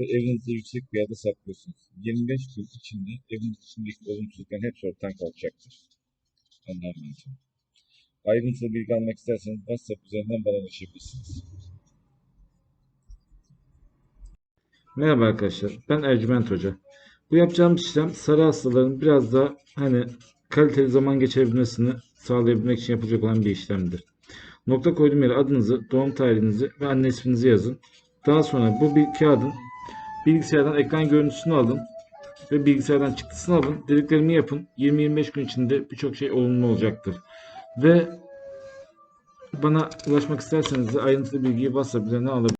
ve evinizde yüksek bir yerde saklıyorsunuz. 25 gün içinde evin içindeki olumsuzlukların hepsi ortadan kalkacaktır. Anlamayın. Ayrıntılı bilgi almak isterseniz WhatsApp üzerinden bana ulaşabilirsiniz. Merhaba arkadaşlar, ben Ercüment Hoca. Bu yapacağım işlem sarı hastaların biraz daha hani kaliteli zaman geçirebilmesini sağlayabilmek için yapılacak olan bir işlemdir. Nokta koyduğum yere adınızı, doğum tarihinizi ve anne isminizi yazın. Daha sonra bu bir kağıdın bilgisayardan ekran görüntüsünü alın ve bilgisayardan çıktısını alın. Dediklerimi yapın. 20-25 gün içinde birçok şey olumlu olacaktır. Ve bana ulaşmak isterseniz de ayrıntılı bilgiyi WhatsApp üzerinden alabilirsiniz.